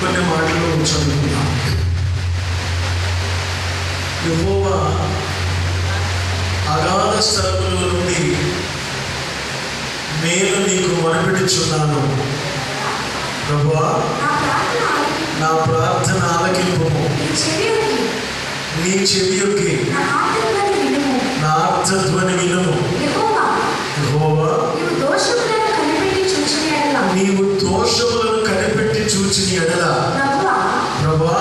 కొన్ని మాటలు చదువుకుందాం యెహోవా అగాధ స్థలములో నుండి నేను నీకు మొరపెట్టుచున్నాను ప్రభువా నా ప్రార్థన ఆలకింపు. నా చెవియొక్కి నా ఆర్తధ్వని వినుము. యెహోవా నీవు దోషములను కనిపెట్టి చూచిన చూచిన ఎడల ప్రభా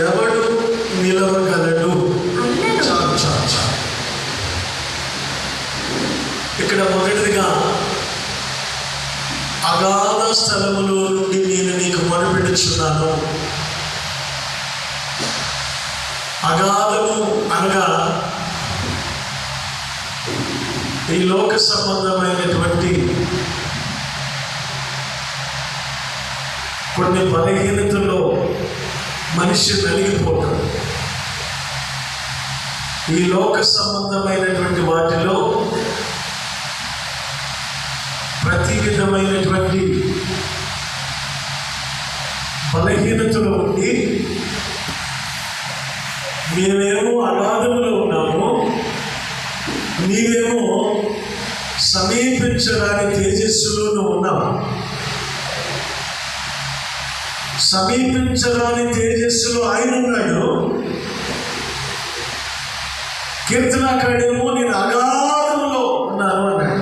ఎవడు నిలవగలడు? ఇక్కడ మొదటిదిగా అగాధ స్థలములో నుండి నేను నీకు మొరపెట్టుచున్నాను అగాధము అనగా ఈ లోక సంబంధమైనటువంటి కొన్ని బలహీనతల్లో మనిషి నలిగిపోతాడు ఈ లోక సంబంధమైనటువంటి వాటిలో ప్రతి విధమైనటువంటి బలహీనతలు ఉండి మేమేమో అనాథములో ఉన్నాము నీవేమో సమీపించడానికి తేజస్సులోనూ ఉన్నావు సమీపించరాని తేజస్సులో ఆయన ఉన్నాడు. కీర్తనాకాడేమో నేను అగాధంలో ఉన్నాను అన్నాడు.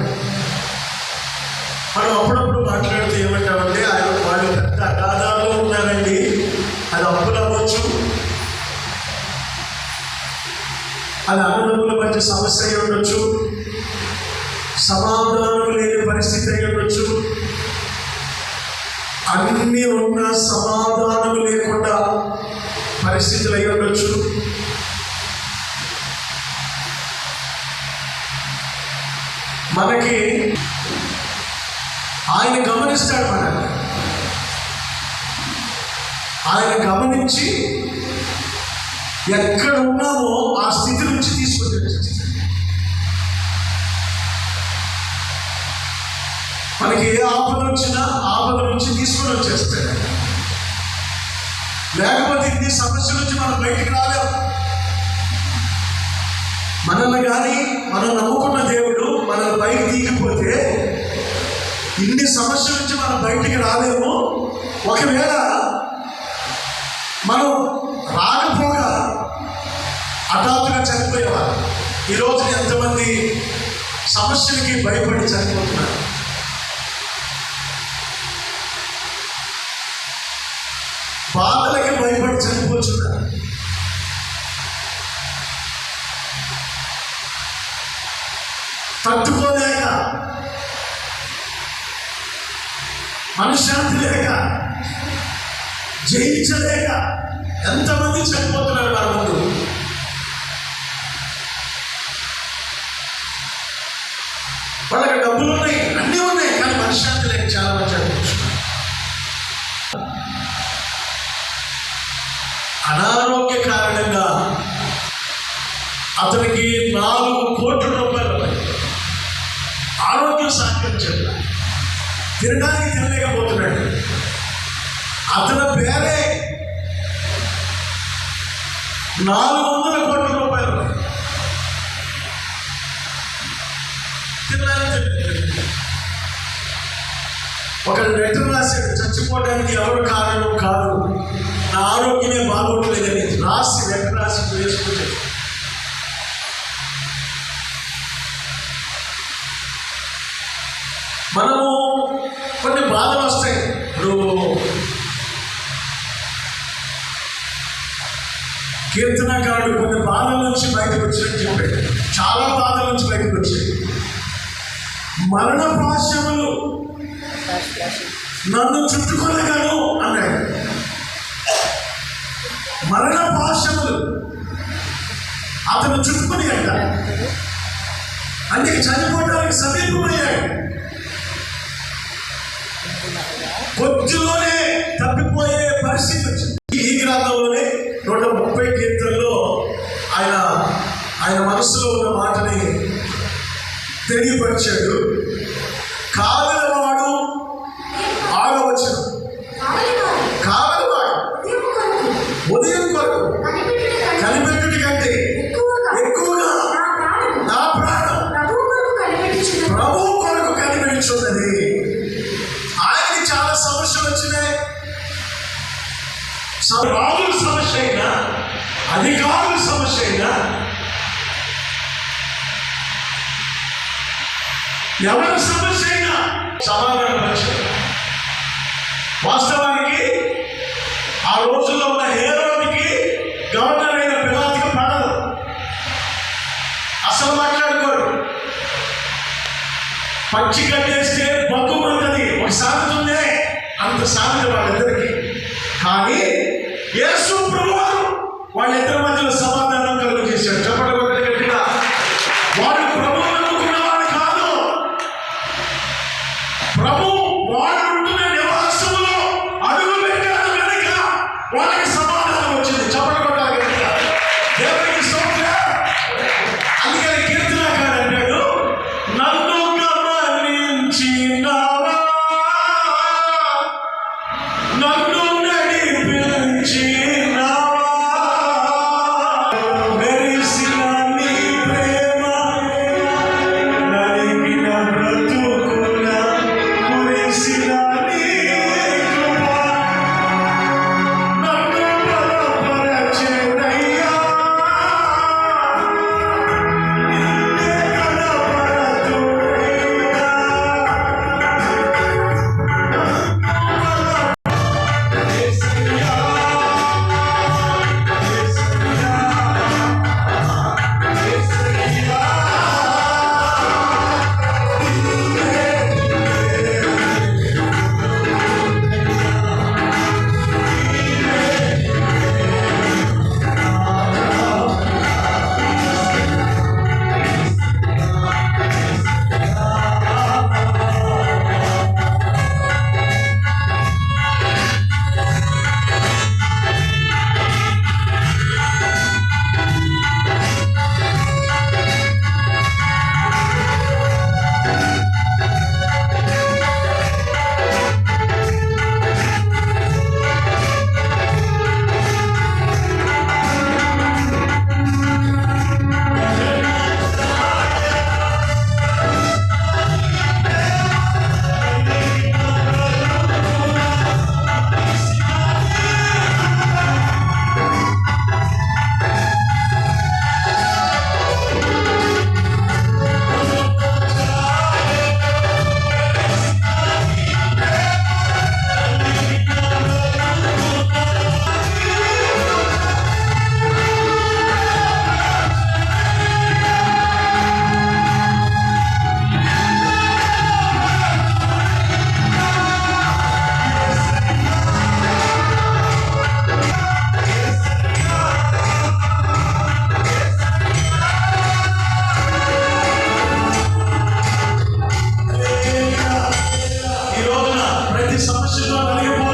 మనం అప్పుడప్పుడు మాట్లాడితే ఏమంటామంటే ఆయన వాళ్ళు పెద్ద అగాధాల్లో ఉన్నారండి. అది అప్పులు అవ్వచ్చు. అది అన్నదమ్ముల మధ్య సమస్య అయి ఉండొచ్చు. సమాధానం లేని పరిస్థితి అయి ఉండొచ్చు. అన్నీ ఉన్న సమాధానం లేకుండా పరిస్థితులు అయి ఉండొచ్చు. మనకి ఆయన గమనిస్తాడు మనల్ని. ఆయన గమనించి ఎక్కడ ఉన్నామో ఆ స్థితి నుంచి తీసుకొని మనకి ఏ ఆపద వచ్చినా ఆపద నుంచి తీసుకొని వచ్చేస్తే లేకపోతే ఇన్ని సమస్య నుంచి మనం బయటికి రాలేము మనల్ని కానీ మనం నమ్ముకున్న దేవుడు మనల్ని బయట తీయకపోతే ఇన్ని సమస్యల నుంచి మనం బయటికి రాలేము. ఒకవేళ మనం రాకపోగా హఠాత్తుగా చనిపోయేవారు ఈరోజు ఎంతమంది సమస్యలకి భయపడి చనిపోతున్నారు? బాధలకి భయపడి చనిపోతున్నారు తట్టుకోలేక మనశ్శాంతి లేక జయించలేక ఎంతమంది చనిపోతున్నారు మన ముందు? వాళ్ళకి డబ్బులు ఉన్నాయి ఉన్నాయి అనారోగ్య కారణంగా అతనికి నాలుగు కోట్ల రూపాయలు ఆరోగ్యం సహకరించట్ల. తినడానికి తినలేకపోతున్నాడు. అతని పేరే నాలుగు వందల కోట్ల రూపాయలు ఉన్నాయి. ఒక లెటర్ రాశాడు చచ్చిపోవడానికి ఎవరు కారణం కాదు. నా ఆరోగ్యమే బాగోట్లేదని రాసి లెటర్ రాసి వేసుకుంటే. మనము కొన్ని బాధలు వస్తాయి. ఇప్పుడు కీర్తనకారుడు కొన్ని బాధల నుంచి బయటకు వచ్చినట్టు చెప్పాడు. చాలా బాధల నుంచి బయటకు వచ్చాయి మరణ పాశములు నన్ను కానీ ఇస్తున్నది ఆయనకి చాలా సమస్యలు వచ్చినాయి. రాజుల సమస్య అయినా అధికారుల సమస్య అయినా ఎవరి సమస్య అయినా సమాధానపరచారు వాస్తవ అంత ప్రతి సమస్యలో నలిగిపోతున్న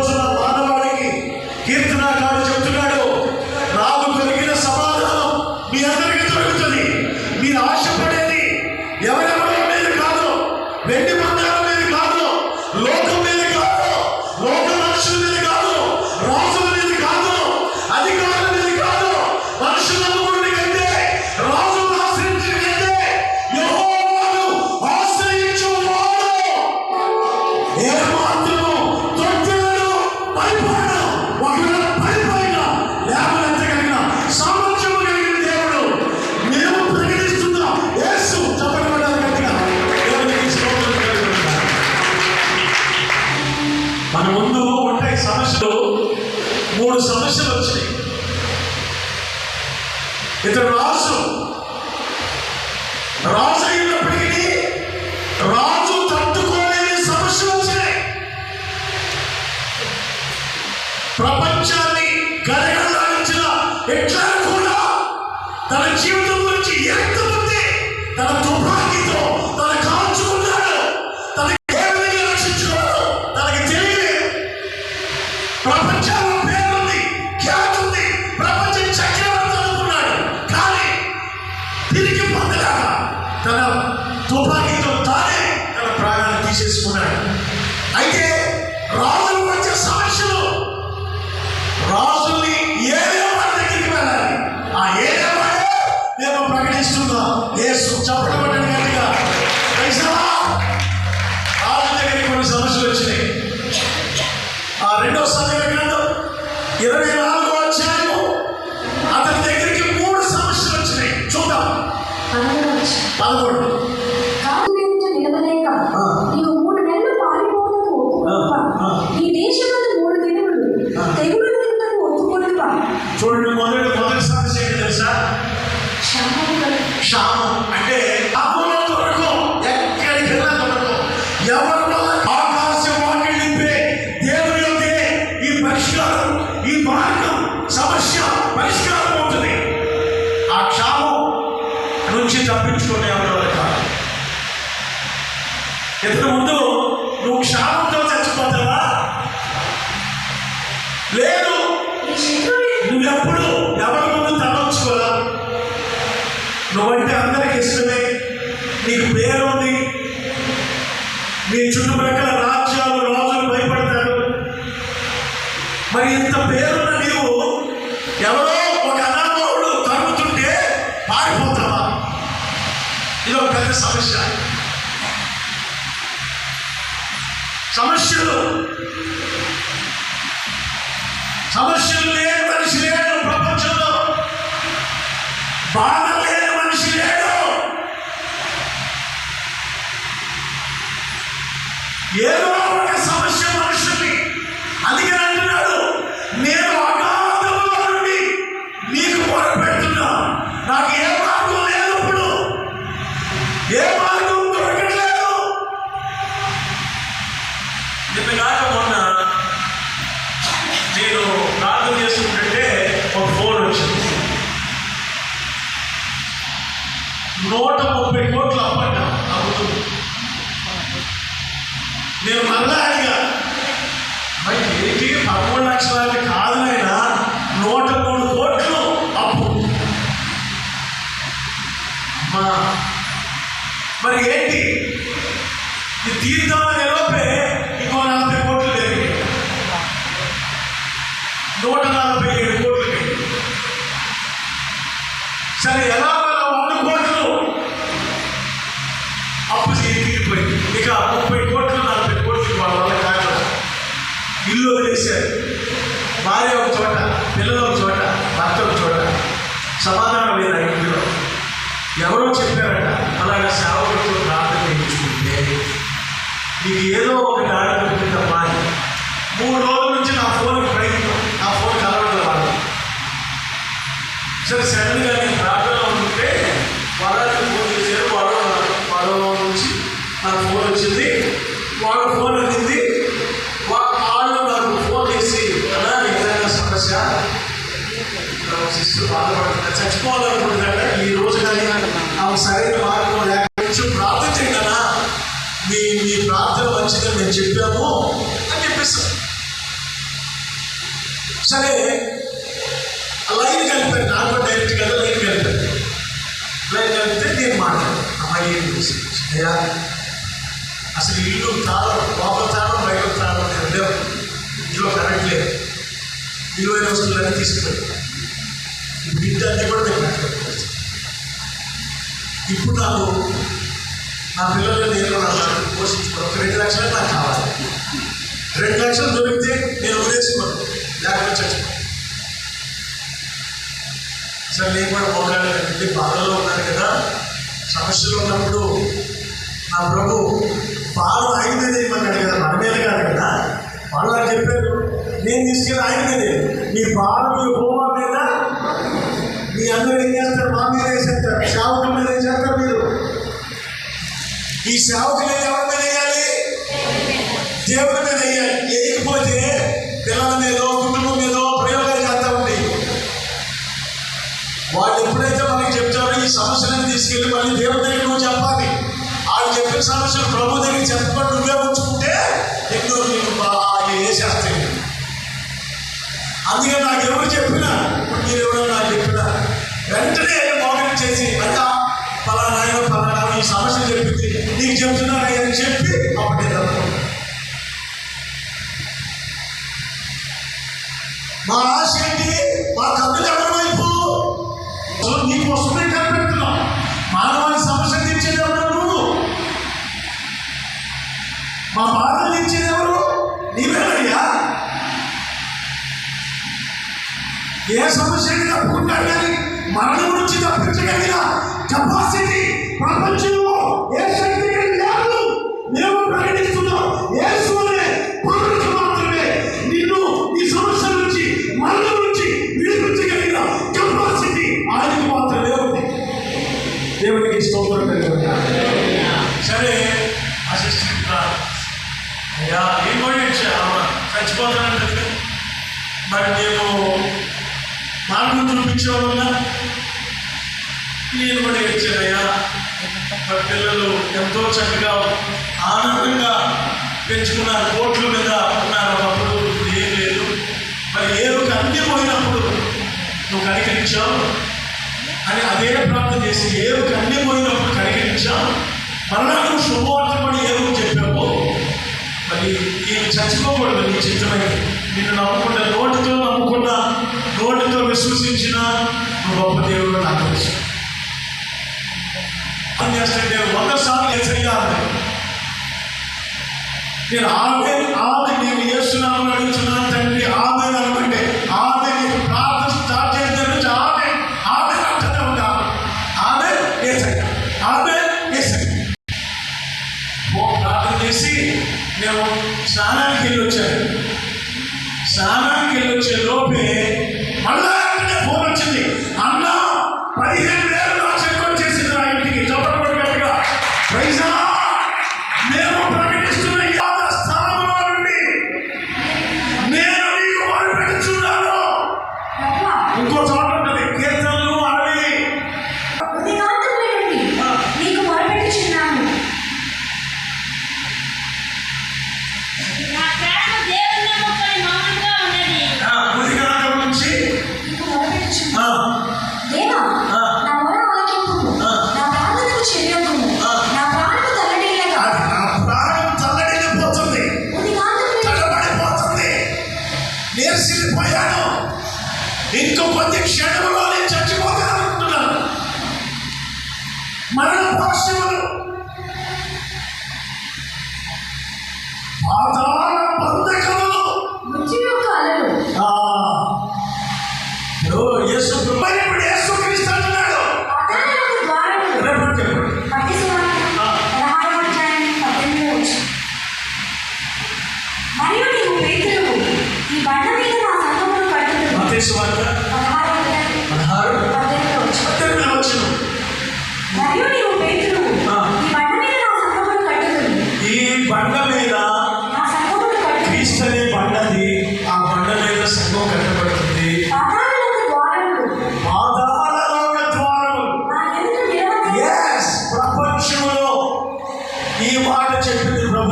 నువ్వంటే అందరికి ఇష్టమే. నీకు పేరు ఉంది నీ చుట్టుపక్కల రాజ్యాలు రాజులు భయపడతారు. మరి ఇంత పేరున్న నీవు ఎవరో ఒక అనాథుడు తరుగుతుంటే పారిపోతావా? ఇది ఒక పెద్ద సమస్య. సమస్యలు. సమస్యలు లేని మనిషి లేడు ప్రపంచంలో. బాధ లేని మనిషి లేడు ఏదో ఇది తీర్థమని సడన్గా ప్రార్థనలో ఉంటే వాళ్ళకి ఫోన్ చేశారు వాడు నుంచి నాకు ఫోన్ వచ్చింది వాడు ఫోన్ వచ్చింది వాళ్ళు నాకు ఫోన్ చేసి అన్నా ఏదైనా సమస్య సిస్టర్ బాధపడుతున్నా ఈ రోజు కానీ ఆమె సరైన మార్గం లేక ప్రార్థన చేయగలనా మీ మీ ప్రార్థన మంచిదని మేము చెప్పాము అని చెప్పేస్తాం సరే లైన్ కలిపారు నాకు డైరెక్ట్ కదా? కలిపితే అమ్మాయి ఏం చేసి అయ్యా అసలు ఇల్లు తాళం లోపల తాళం బయట తాళం నేను లేవు. ఇంట్లో కరెంట్ లేదు. విలువైన వస్తువులన్నీ తీసుకెళ్ళి బిడ్డ అన్నీ కూడా నేను పెట్టలేదు ఇప్పుడు నాకు నా పిల్లలు నేను నాకు పోషించుకోవాలి రెండు లక్షలు నాకు కావాలి. రెండు లక్షలు దొరికితే నేను వదిలేసుకోను. లేకపోతే చచ్చిపోతాను సరే నేను కూడా మోకాళ్ళు బాధలో ఉన్నాను కదా. సమస్యలు ఉన్నప్పుడు నా ప్రభు పాలు ఆయన మీద ఇవ్వమన్నాడు కదా మన కాదు కదా? వాళ్ళు నాకు చెప్పారు నేను తీసుకెళ్ళి ఆయన మీదే మీ పాలు మీరు హోమా మీద మీ అందరూ ఏం చేస్తారు? మా మీద వేసేస్తారు. సేవకుల మీద ఏం చేస్తారు మీరు. ఈ సేవకులు ఎవరి మీద వేయాలి? దేవుడి మీద వేయాలి. వేయకపోతే సమస్యలను తీసుకెళ్ళి మళ్ళీ దేవుడి దగ్గర నువ్వు చెప్పాలి. వాళ్ళు చెప్పిన సమస్యలు ప్రభు దగ్గర చెప్పకుండా నువ్వే ఉంచుకుంటే ఎన్నో నీకు బాగా చేసేస్తాయి అందుకే నాకు ఎవరు చెప్పినా ఇప్పుడు మీరు ఎవరో నాకు చెప్పినా వెంటనే మోకరి చేసి అయ్యా పలానా ఆయన పలానా ఈ సమస్య చెప్పింది నీకు చెప్తున్నాను అని చెప్పి అప్పుడు మా ఆశ ఏంటి? మా కథలు ఎవరి వైపు? నీకు వస్తుంది ఏ సమస్యని తప్పుకుంటాడు కానీ మరణం నుంచి తప్పించగలిగిన కెపాసిటీ ప్రపంచంలో ఏ శక్తి లేదు. మేము ప్రకటిస్తున్నాం ఏ సూర్యుడే మాత్రమే సమస్య నుంచి మరణం దేవునికి సరే అయ్యా మరి నేను మార్గం నేను కూడా ఇచ్చానయ్యా పిల్లలు ఎంతో చక్కగా ఆనందంగా పెంచుకున్నారు కోట్ల మీద ఉన్నారు అప్పుడు. ఏం లేదు. మరి ఏరుకు కంది పోయినప్పుడు నువ్వు కనికరించావు అని అదే ప్రార్థన చేసి ఏరుకు అన్ని పోయినప్పుడు కనికరించావు మరలా నువ్వు శుభవార్త కూడా ఏరుకు చెప్పావు? మరి ఈ చచ్చిపోకూడదు నీ చిత్తమైంది. నిన్ను నమ్ముకున్న నోటితో నమ్ముకున్న నోటితో విశ్వసించిన గొప్ప దేవుడు నాకు తెలుసు. ఏం చేస్తుంటే వంద సార్లు ఎసయ్యాలి నేను ఆమె ఆమె నేను చేస్తున్నాను అడుగుతున్నాను తండ్రి ఆమె అనుకుంటే ఆమె ప్రార్థన స్టార్ట్ చేసిన నుంచి ఆమె ఆమె అంటనే ఉంటాను ఆమె ఏసయ్య ఆమె ఏసయ్య ఓ ప్రార్థన చేసి నేను స్నానానికి వెళ్ళి వచ్చాను స్నానానికి వెళ్ళి వచ్చే లోపే ఇంకో చోట ఉంటుంది కీర్తనలు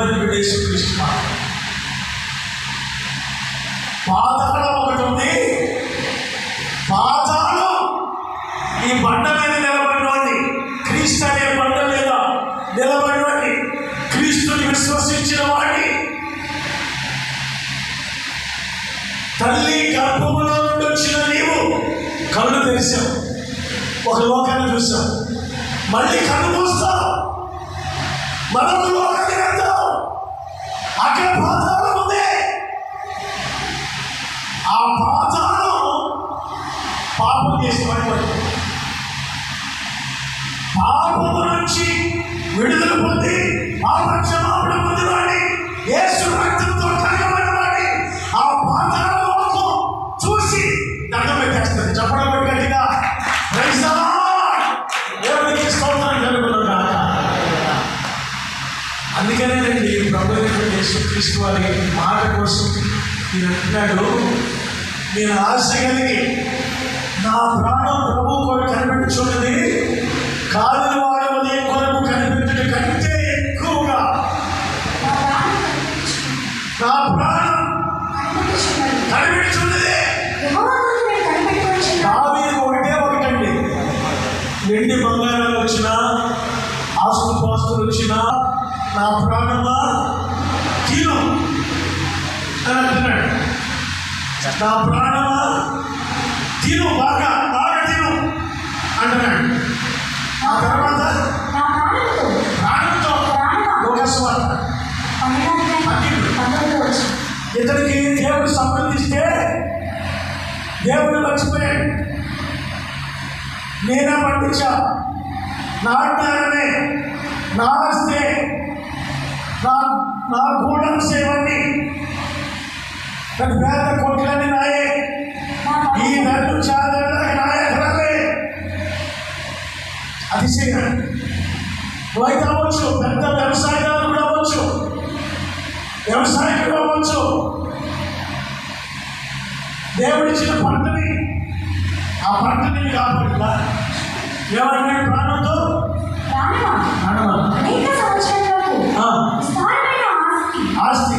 చెప్పింది ప్రభుని పాతాళం ఒకటి ఉంది. పాతాళం ఈ బండ మీద నిలబడినవాడిని క్రీస్తు అనే బండ మీద నిలబడినవాడిని క్రీస్తుని విశ్వసించిన వాడి తల్లి గర్భములో నుండి వచ్చిన నీవు కళ్ళు తెరిచావు. ఒక లోకాన్ని చూసావు మళ్ళీ కళ్ళు మూస్తావు. మరొక విడుదల పొంది పాప క్షమాపణ పొందివాడి యేసు రక్తంతో కడగబడిన వాడి ఆ చూసి దండం పెట్టేస్తుంది చెప్పడం గట్టిగా. "Praise స్తోత్రం కలుగునుగాక. అందుకనేనండి ప్రభు యేసుక్రీస్తు వారి మాట కోసం నేను అంటున్నాడు నేను ఆశ కలిగి నా ప్రాణం ప్రభు కొరకు కనిపెట్టుచున్నది నా ప్రాణం కనిపెట్టుచున్నది. కనిపెట్టుచున్నది ఒకటే ఒకటండి. వెండి బంగారాలు వచ్చినా ఆస్తు పాస్తులు వచ్చినా నా ప్రాణమా? తిను అని అంటున్నాడు నా ప్రాణమా? తిను బాగా బాగా తిను అంటున్నాడు. ఆ తర్వాత అధ్యాయం ఇతనికి దేవుడు సంబంధిస్తే దేవుడు మర్చిపోయాడు. నేనే పండించా. నాటారనే నాస్తే నా నా గూఢం సేవని పెద్ద పేద కోట్లని నాయే. ఈ ప్రాణముతో నన్ను చాలని నాయ ధరలే అతిశయం. రైతు అవ్వచ్చు. పెద్ద వ్యవసాయదారుడు కూడా అవ్వచ్చు. వ్యవసాయం అవ్వచ్చు దేవుడిచ్చిన పంటని ఆ పంటని కాకుండా ఎవరైనా ప్రాణంతో ప్రాణం ఆస్తి.